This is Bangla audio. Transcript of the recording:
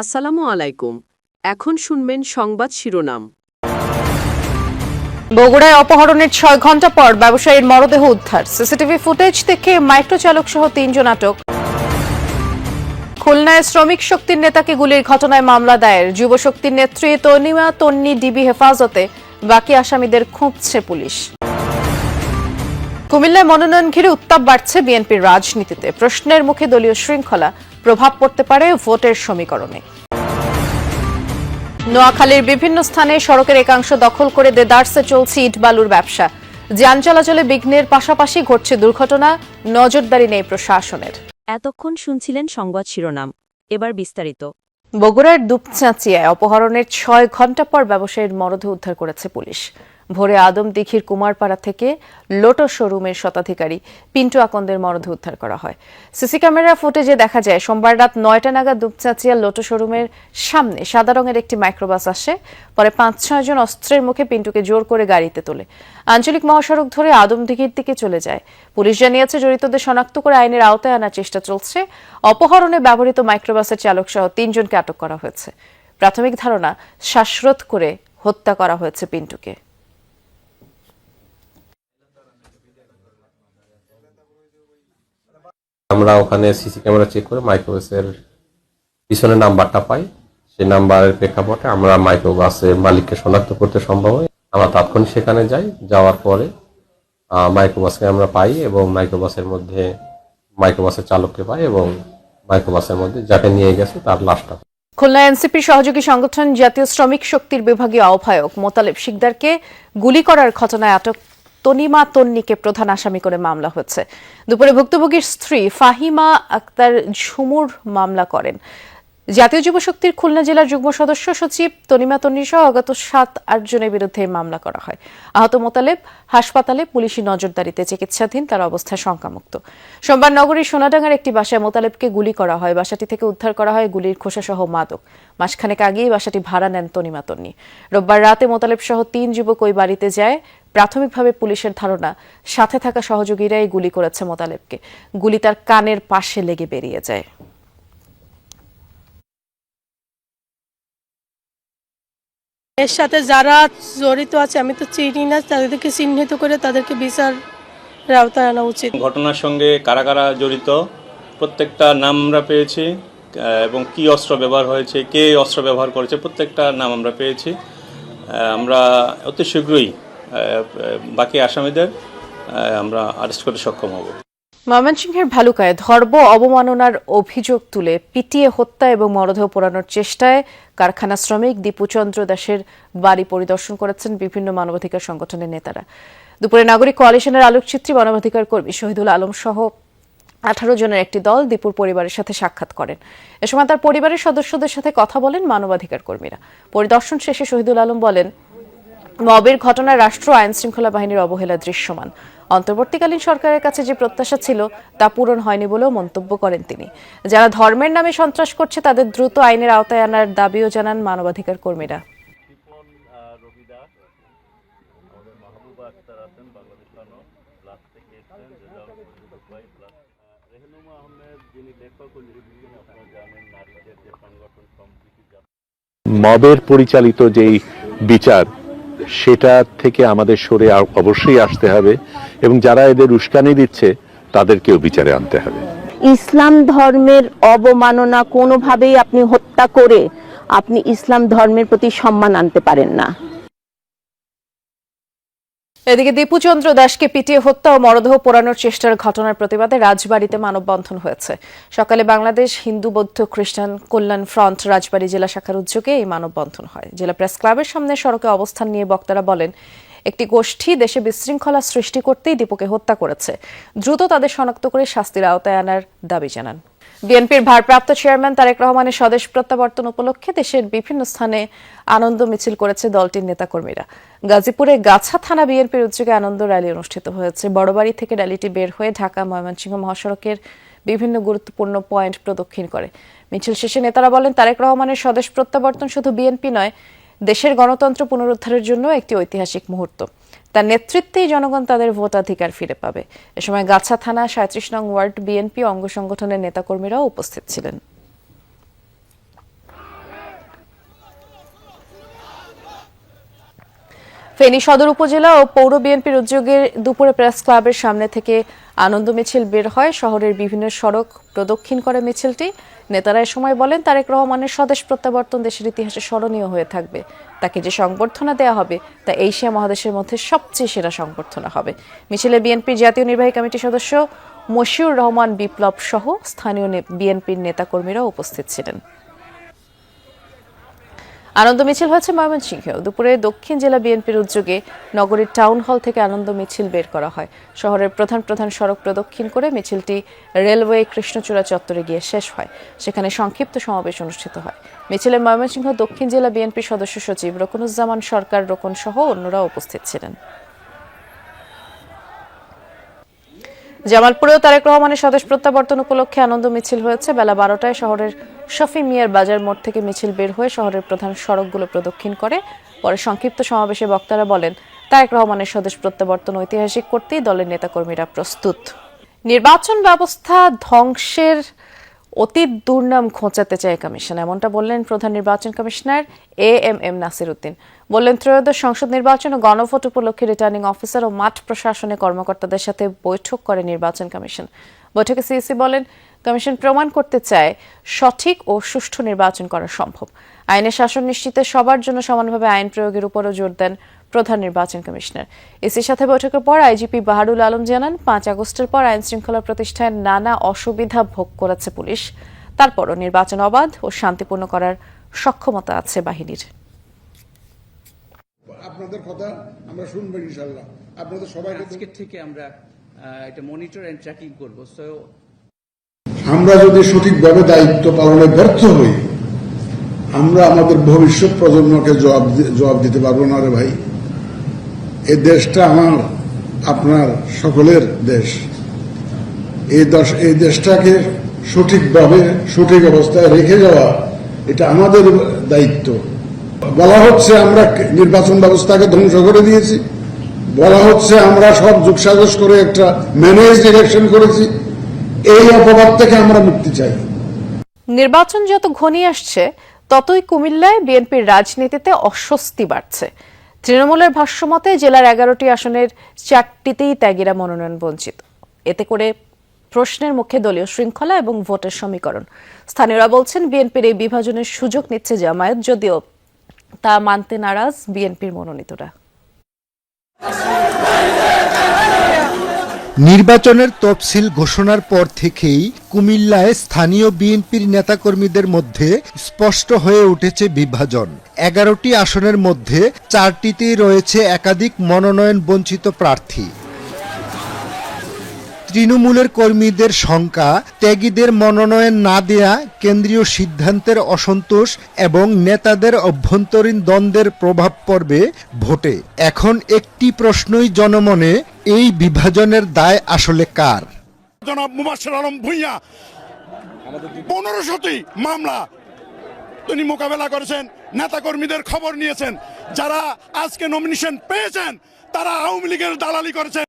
আসসালামু আলাইকুম। এখন শুনবেন সংবাদ শিরোনাম। বগুড়ায় অপহরণের ছয় ঘণ্টা পর ব্যবসায়ীর মরদেহ উদ্ধার। সিসিটিভি ফুটেজ থেকে মাইক্রোচালক সহ তিনজন আটক। খুলনায় শ্রমিক শক্তির নেতাকে গুলির ঘটনায় মামলা দায়ের। যুব শক্তির নেত্রী তনিমা তন্নি ডিবি হেফাজতে। বাকি আসামিদের খুঁজছে পুলিশ। কুমিল্লায় মনোনয়ন ঘিরে উত্তাপ বাড়ছে বিএনপির রাজনীতিতে। প্রশ্নের মুখে দলীয় শৃঙ্খলা প্রভাব পড়তে পারে ভোটের সমীকরণে। নোয়াখালীর বিভিন্ন স্থানে সড়কের একাংশ দখল করে দেদারসে চলছে ইটবালুর ব্যবসা। যান চলাচলে বিঘ্নের পাশাপাশি ঘটছে দুর্ঘটনা নজরদারি নেই প্রশাসনের। এতক্ষণ শুনছিলেন সংবাদ শিরোনাম। এবার বিস্তারিত। বগুড়ার দুপচাঁচিয়ায় অপহরণের ছয় ঘণ্টা পর ব্যবসায়ীর মরদেহ উদ্ধার করেছে পুলিশ। ভোরে আদম দিঘির কুমারপাড়া থেকে লোটো শোরুমের শতাধিকারী পিন্টু আকন্দের মরদেহ উদ্ধার করা হয়। সিসি ক্যামেরা ফুটেজে দেখা যায়, সোমবার রাত নয়টা নাগাদ দুপচাঁচিয়া লোটো শোরুমের সামনে সাদা রঙের একটি মাইক্রোবাস আসে। পরে পাঁচ ছয় জন অস্ত্রের মুখে পিন্টুকে জোর করে গাড়িতে তোলে। আঞ্চলিক মহাসড়ক ধরে আদমদিঘির দিকে চলে যায়। পুলিশ জানিয়েছে, জড়িতদের শনাক্ত করে আইনের আওতায় আনার চেষ্টা চলছে। অপহরণে ব্যবহৃত মাইক্রোবাসের চালক সহ তিনজনকে আটক করা হয়েছে। প্রাথমিক ধারণা, শ্বাসরোধ করে হত্যা করা হয়েছে পিন্টুকে। আমরা ওখানে সিসি ক্যামেরা চেক করে মাইক্রোবাসের পিছনে নাম্বারটা পাই। সেই নাম্বারের প্রেক্ষাপটে আমরা মাইক্রোবাসের মালিককে শনাক্ত করতে সম্ভব হয়। আমরা তাৎক্ষণিক সেখানে যাই। যাওয়ার পরে মাইক্রোবাসকে আমরা পাই এবং মাইক্রোবাসের মধ্যে, মাইক্রোবাসের চালককে পাই এবং মাইক্রোবাসের মধ্যে যাকে নিয়ে গেছে তার লাশটা খুলনা এনসিপির সহযোগী সংগঠন জাতীয় শ্রমিক শক্তির বিভাগীয় আহ্বায়ক মোতালেব শিকদারকে গুলি করার ঘটনায় আটক তনিমা তন্নিকে প্রধান আসামি করে মামলা হচ্ছে। দুপুরে ভুক্তভোগীর স্ত্রী ফাহিমা আক্তার ঝুমুর মামলা করেন। জাতীয় যুব শক্তির খুলনা জেলার যুগ্ম সদস্য সচিব তনিমা তন্নি সহ গত সাত, আট জনের বিরুদ্ধে মামলা করা হয়। আহত মোতালেব হাসপাতালে পুলিশি নজরদারিতে চিকিৎসাধীন, তার অবস্থা শঙ্কামুক্ত। সোমবার নগরীর সোনাডাঙ্গার একটি বাসায় মোতালেবকে গুলি করা হয়। বাসাটি থেকে উদ্ধার করা হয় গুলির খোসাসহ মাদক। মাসখানেক আগেই বাসাটি ভাড়া নেন তনিমা তন্নি। রোববার রাতে মোতালেব সহ তিন যুবক ওই বাড়িতে যায়। প্রাথমিকভাবে পুলিশের ধারণা, সাথে থাকা সহযোগীরাই গুলি করেছে মোতালেবকে। গুলি তার কানের পাশে লেগে বেরিয়ে যায়। এর সাথে যারা জড়িত আছে, আমি তো চিনি না, তাদেরকে চিহ্নিত করে তাদেরকে বিচার আওতায় আনা উচিত। ঘটনার সঙ্গে কারা কারা জড়িত? প্রত্যেকটা নাম আমরা পেয়েছি এবং কি অস্ত্র ব্যবহার হয়েছে, কে অস্ত্র ব্যবহার করেছে, প্রত্যেকটা নাম আমরা পেয়েছি। আমরা অতি শীঘ্রই বাকি আসামিদের আমরা অ্যারেস্ট করতে সক্ষম হব। ময়মনসিংহের ভালুকায় ধর্ম অবমাননার অভিযোগ তুলে পিটিয়ে হত্যা এবং মরদেহ পোড়ানোর চেষ্টায় কারখানা শ্রমিক দীপুচন্দ্র দাসের বাড়ি পরিদর্শন করেছেন বিভিন্ন মানবাধিকার সংগঠনের নেতারা। দুপুরে নাগরিক কোয়ালিশনের আলোকচিত্রী মানবাধিকার কর্মী শহীদুল আলম সহ আঠারো জনের একটি দল দীপুর পরিবারের সাথে সাক্ষাৎ করেন। এ সময় তার পরিবারের সদস্যদের সাথে কথা বলেন মানবাধিকার কর্মীরা। পরিদর্শন শেষে শহীদুল আলম বলেন মবের ঘটনা রাষ্ট্র আইন শৃঙ্খলা বাহিনীর অবহেলা দৃশ্যমান। অন্তর্বর্তীকালীন সরকারের কাছে যে প্রত্যাশা ছিল তা পূরণ হয়নি বলেও মন্তব্য করেন তিনি। যারা ধর্মের নামে সন্ত্রাস করছে তাদের দ্রুত আইনের আওতায় আনার দাবিও জানান মানবাধিকার কর্মীরা। মবের পরিচালিত যেই বিচার সেটা থেকে আমাদের সরে অবশ্যই আসতে হবে এবং যারা এদের উস্কানি দিচ্ছে তাদেরকেও বিচারে আনতে হবে। ইসলাম ধর্মের অবমাননা কোনোভাবেই আপনি হত্যা করে আপনি ইসলাম ধর্মের প্রতি সম্মান আনতে পারেন না। এদিকে দীপুচন্দ্র দাসকে পিটিয়ে হত্যা ও মরদেহ পোড়ানোর চেষ্টার ঘটনার প্রতিবাদে রাজবাড়িতে মানববন্ধন হয়েছে। সকালে বাংলাদেশ হিন্দু, বৌদ্ধ, খ্রিস্টান কল্যাণ ফ্রন্ট রাজবাড়ী জেলা শাখার উদ্যোগে এই মানববন্ধন হয়। জেলা প্রেস ক্লাবের সামনে সড়কে অবস্থান নিয়ে বক্তারা বলেন, একটি গোষ্ঠী দেশে বিশৃঙ্খলা সৃষ্টি করতেই দীপুকে হত্যা করেছে। দ্রুত তাদের শনাক্ত করে শাস্তির আওতায় আনার দাবি জানান। বিএনপির ভারপ্রাপ্ত চেয়ারম্যান তারেক রহমানের স্বদেশ প্রত্যাবর্তন উপলক্ষে দেশের বিভিন্ন স্থানে আনন্দ মিছিল করেছে দলটির নেতাকর্মীরা। গাজীপুরে গাছা থানা বিএনপির উদ্যোগে আনন্দ র্যালি অনুষ্ঠিত হয়েছে। বড়বাড়ি থেকে র্যালিটি বের হয়ে ঢাকা ময়মনসিংহ মহাসড়কের বিভিন্ন গুরুত্বপূর্ণ পয়েন্ট প্রদক্ষিণ করে। মিছিল শেষে নেতারা বলেন, তারেক রহমানের স্বদেশ প্রত্যাবর্তন শুধু বিএনপি নয় দেশের গণতন্ত্র পুনরুদ্ধারের জন্য একটি ঐতিহাসিক মুহূর্ত। তার নেতৃত্বেই জনগণ তাদের ভোটাধিকার ফিরে পাবে। এ সময় গাছা থানা সাঁত্রিশ নং ওয়ার্ড বিএনপি অঙ্গ সংগঠনের নেতাকর্মীরাও উপস্থিত ছিলেন। ফেনী সদর উপজেলা ও পৌর বিএনপির উদ্যোগে দুপুরে প্রেস ক্লাবের সামনে থেকে আনন্দ মিছিল বের হয়। শহরের বিভিন্ন সড়ক প্রদক্ষিণ করে মিছিলটি। নেতারা এ সময় বলেন, তারেক রহমানের স্বদেশ প্রত্যাবর্তন দেশের ইতিহাসে স্মরণীয় হয়ে থাকবে। তাকে যে সংবর্ধনা দেওয়া হবে, তা এশিয়া মহাদেশের মধ্যে সবচেয়ে সেরা সংবর্ধনা হবে। মিছিলে বিএনপির জাতীয় নির্বাহী কমিটির সদস্য মশিউর রহমান বিপ্লব সহ স্থানীয় বিএনপির নেতাকর্মীরা উপস্থিত ছিলেন। আনন্দ মিছিল হয়েছে ময়মনসিংহেও দুপুরে দক্ষিণ জেলা বিএনপির উদ্যোগে নগরীর টাউন হল থেকে আনন্দ মিছিল বের করা হয়। শহরের প্রধান প্রধান সড়ক প্রদক্ষিণ করে মিছিলটি রেলওয়ে কৃষ্ণচূড়া চত্বরে গিয়ে শেষ হয়। সেখানে সংক্ষিপ্ত সমাবেশ অনুষ্ঠিত হয়। মিছিলে ময়মনসিংহ দক্ষিণ জেলা বিএনপি সদস্য সচিব রকুনুজ্জামান সরকার, রোকন সহ অন্যরা উপস্থিত ছিলেন। জামালপুরেও তারেক রহমানের স্বদেশ প্রত্যাবর্তন উপলক্ষে আনন্দ মিছিল হয়েছে। বেলা বারোটায় শহরের শফি মিয়ার বাজার মোড় থেকে মিছিল বের হয়ে শহরের প্রধান সড়কগুলো প্রদক্ষিণ করে। পরে সংক্ষিপ্ত সমাবেশে বক্তারা বলেন, তারেক রহমানের স্বদেশ প্রত্যাবর্তন ঐতিহাসিক করতেই দলের নেতাকর্মীরা প্রস্তুত। নির্বাচন ব্যবস্থা ধ্বংসের অতীত দুর্নাম খোঁচাতে চায় কমিশন, এমনটা বললেন প্রধান নির্বাচন commissioner A M M Nasir Uddin বললেন, ত্রয়োদশ সংসদ নির্বাচন ও গণভোট উপলক্ষে রিটার্নিং অফিসার ও মাঠ প্রশাসনে কর্মকর্তাদের সাথে বৈঠক করে নির্বাচন কমিশন। বৈঠকে সিইসি বলেন কমিশন প্রমাণ করতে চায় সঠিক ও সুষ্ঠু নির্বাচন করা সম্ভব। আইনের শাসন নিশ্চিতে সবার জন্য সমানভাবে আইন প্রয়োগের উপরও জোর দেন প্রধান নির্বাচন কমিশনার। ইসির সাথে বৈঠকের পর আইজিপি বাহারুল আলম জানান পাঁচ আগস্টের পর আইন শৃঙ্খলা প্রতিষ্ঠায় নানা অসুবিধা ভোগ করেছে পুলিশ। তারপরও নির্বাচন অবাধ ও শান্তিপূর্ণ করার সক্ষমতা আছে বাহিনীর। আপনাদের কথা আমরা শুনব ইনশাল্লাহ। আপনাদের সবাইকে আজকের থেকে আমরা এটা মনিটর এন্ড ট্র্যাকিং করব। সো আমরা যদি সঠিকভাবে দায়িত্ব পালনে ব্যর্থ হই, আমরা আমাদের ভবিষ্যৎ প্রজন্মকে জবাব জবাব দিতে পারব না রে ভাই। এই দেশটা আমার, আপনার সকলের দেশ। এই দশ, এই দেশটাকে সঠিকভাবে, সঠিক অবস্থায় রেখে যাওয়া, এটা আমাদের দায়িত্ব। বলা হচ্ছে আমরা নির্বাচন ব্যবস্থাকে ধ্বংস করে দিয়েছি। বলা হচ্ছে আমরা সব যোগসাজস করে একটা ম্যানেজ ইলেকশন করেছি। এই অপবাদ থেকে আমরা মুক্তি চাই। নির্বাচন যত ঘনিয়ে আসছে, ততই কুমিল্লায় বিএনপির রাজনীতিতে অস্বস্তি বাড়ছে। তৃণমূলের ভাষ্যমতে, জেলার এগারোটি আসনের চারটিতেই ত্যাগীরা মনোনয়ন বঞ্চিত। এতে করে প্রশ্নের মুখে দলীয় শৃঙ্খলা এবং ভোটের সমীকরণ। স্থানীয়রা বলছেন, বিএনপির এই বিভাজনের সুযোগ নিচ্ছে জামায়াত, যদিও তা মানতে নারাজ বিএনপির মনোনীতরা। নির্বাচনের তফসিল ঘোষণার পর থেকেই কুমিল্লায় স্থানীয় বিএনপির নেতাকর্মীদের মধ্যে স্পষ্ট হয়ে উঠেছে বিভাজন। এগারোটি আসনের মধ্যে চারটিতেই রয়েছে একাধিক মনোনয়ন বঞ্চিত প্রার্থী। তৃণমূলের কর্মীদের শঙ্কা, ত্যাগীদের মনোনয়ন না দেয়া, কেন্দ্রীয় সিদ্ধান্তের অসন্তোষ এবং নেতাদের অভ্যন্তরীণ দ্বন্দ্বের প্রভাব পড়বে ভোটে। এখন একটি প্রশ্নই জনমনে, এই বিভাজনের দায় আসলে কার? জনাব মুবাসর আলম মামলা তিনি মোকাবেলা করেছেন, নেতাকর্মীদের খবর নিয়েছেন, যারা আজকে নমিনেশন পেয়েছেন, তারা আওয়ামী লীগের দালালি করেছেন।